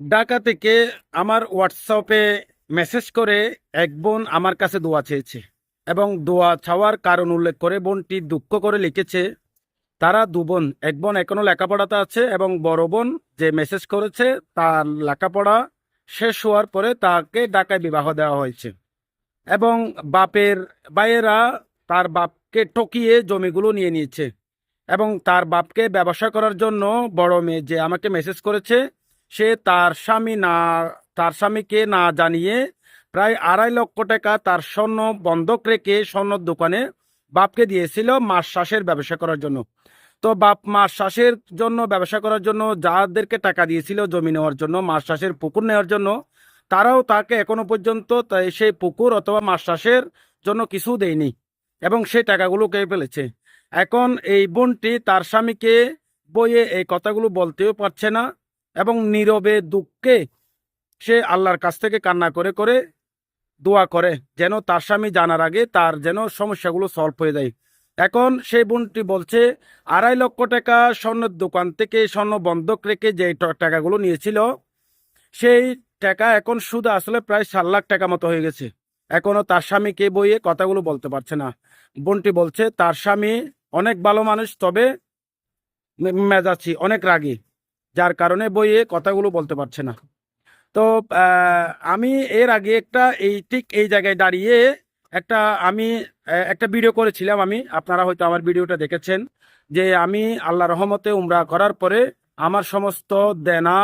ঢাকা থেকে আমার হোয়াটসঅ্যাপে মেসেজ করে এক বোন আমার কাছে দোয়া চেয়েছে এবং দোয়া চাওয়ার কারণ উল্লেখ করে বোনটি দুঃখ করে লিখেছে, তারা দু বোন, এক বোন এখনও লেখাপড়াতে আছে এবং বড় বোন যে মেসেজ করেছে তার লেখাপড়া শেষ হওয়ার পরে তাকে ঢাকায় বিবাহ দেওয়া হয়েছে এবং বাপের ভাইয়েরা তার বাপকে ঠকিয়ে জমিগুলো নিয়ে নিয়েছে এবং তার বাপকে ব্যবসা করার জন্য বড় মেয়ে যে আমাকে মেসেজ করেছে সে তার স্বামী না, তার স্বামীকে না জানিয়ে প্রায় আড়াই লক্ষ টাকা তার স্বর্ণ বন্ধক রেখে স্বর্ণর দোকানে বাপকে দিয়েছিল মাস শ্বাসের ব্যবসা করার জন্য। তো বাপ মাস শ্বাসের জন্য, ব্যবসা করার জন্য যাদেরকে টাকা দিয়েছিল জমি নেওয়ার জন্য, মাস শ্বাসের পুকুর নেওয়ার জন্য, তারাও তাকে এখনও পর্যন্ত সেই পুকুর অথবা মাছ চাষের জন্য কিছু দেয়নি এবং সেই টাকাগুলো কে ফেলেছে। এখন এই বোনটি তার স্বামীকে বইয়ে এই কথাগুলো বলতেও পারছে না। এবং নীরবে দুঃখে সে আল্লাহর কাছ থেকে কান্না করে করে দোয়া করে যেন তার স্বামী জানার আগে তার যেন সমস্যাগুলো সলভ হয়ে যায়। এখন সেই বোনটি বলছে, আড়াই লক্ষ টাকা স্বর্ণের দোকান থেকে স্বর্ণ বন্ধক রেখে যে টাকাগুলো নিয়েছিল, সেই টাকা এখন সুদ আসলে প্রায় সাত লাখ টাকা মতো হয়ে গেছে। এখনও তার স্বামীকে বইয়ে কথাগুলো বলতে পারছে না। বোনটি বলছে, তার স্বামী অনেক ভালো মানুষ, তবে মে- মেজাজি অনেক রাগী। যার কারণে বইয়ে কথাগুলো বলতে পারছে না। তো আমি এর আগে একটা এই, ঠিক এই জায়গায় দাঁড়িয়ে একটা আমি একটা ভিডিও করেছিলাম আমি। আপনারা হয়তো আমার ভিডিওটা দেখেছেন যে আমি আল্লাহ রহমতে উমরা করার পরে আমার সমস্ত দেনা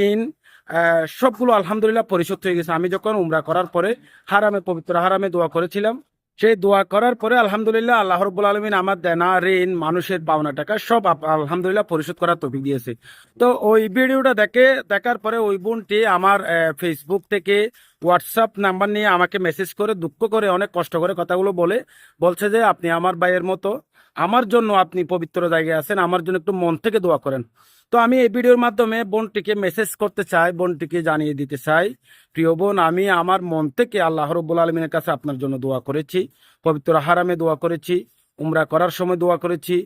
ঋণ সবগুলো আলহামদুলিল্লাহ পরিশোধ হয়ে গেছে। আমি যখন উমরা করার পরে হারামে পবিত্র হারামে দোয়া করেছিলাম। সেই দোয়া করার পরে আলহামদুলিল্লাহ আল্লাহ রব্বুল আলমিন আমার দেনা, ঋণ, মানুষের পাওনা টাকা সব আলহামদুলিল্লাহ পরিশোধ করার তফিক দিয়েছে। তো ওই ভিডিওটা দেখে, দেখার পরে ওই বোনটি আমার ফেসবুক থেকে হোয়াটসঅ্যাপ নাম্বার নিয়ে আমাকে মেসেজ করে, দুঃখ করে, অনেক কষ্ট করে কথাগুলো বলে। বলছে যে, আপনি আমার ভাইয়ের মতো, আমার জন্য আপনি পবিত্র জায়গায় আছেন, আমার জন্য একটু মন থেকে দোয়া করেন। তো আমি এই ভিডিওর মাধ্যমে বোনটিকে মেসেজ করতে চাই, বোনটিকে জানিয়ে দিতে চাই, প্রিয় বোন, আমি আমার মন থেকে আল্লাহ রব্বুল আলমিনের কাছে আপনার জন্য দোয়া করেছি, পবিত্র হারামে দোয়া করেছি উমরা করার সময় দোয়া করেছি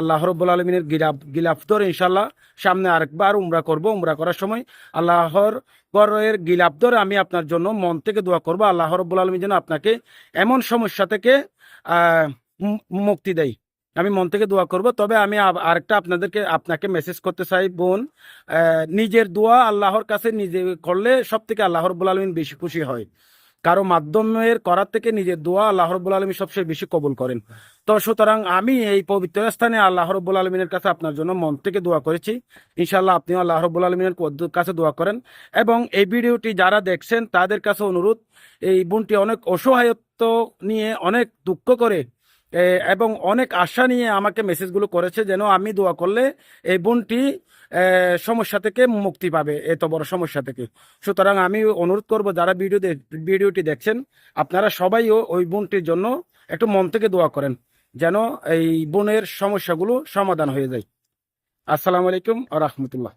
আল্লাহ রব্বুল আলমিনের গিলাফ গিলাফ ধরে ইনশাল্লাহ সামনে আরেকবার উমরা করব। উমরা করার সময় আল্লাহর গরের গিলাফ আমি আপনার জন্য মন থেকে দোয়া করব। আল্লাহ রব্বুল আলমী যেন আপনাকে এমন সমস্যা থেকে মুক্তি দেয়। আমি মন থেকে দোয়া করব। তবে আমি আরেকটা আপনাদেরকে, আপনাকে মেসেজ করতে চাই, বোন নিজের দোয়া আল্লাহর কাছে নিজে করলে সব থেকে আল্লাহ রব্বুল আলমিন বেশি খুশি হয়। কারও মাধ্যমের করার থেকে নিজের দোয়া আল্লাহ রব্বুল আলমী সবচেয়ে বেশি কবুল করেন। তো সুতরাং আমি এই পবিত্র স্থানে আল্লাহ রব্বুল আলমিনের কাছে আপনার জন্য মন থেকে দোয়া করেছি। ইনশাল্লাহ আপনিও আল্লাহ রব্বুল আলমিনের কাছে দোয়া করেন এবং এই ভিডিওটি যারা দেখছেন তাদের কাছে অনুরোধ, এই বোনটি অনেক অসহায়ত্ব নিয়ে অনেক দুঃখ করে এবং অনেক আশা নিয়ে আমাকে মেসেজগুলো করেছে যেন আমি দোয়া করলে এই বোনটি সমস্যা থেকে মুক্তি পাবে, এত বড় সমস্যা থেকে। সুতরাং আমি অনুরোধ করব, যারা ভিডিও ভিডিওটি দেখছেন, আপনারা সবাইও ওই বোনটির জন্য একটু মন থেকে দোয়া করেন, যেন এই বোনের সমস্যাগুলো সমাধান হয়ে যায়। আসসালামু আলাইকুম রহমতুল্লাহ।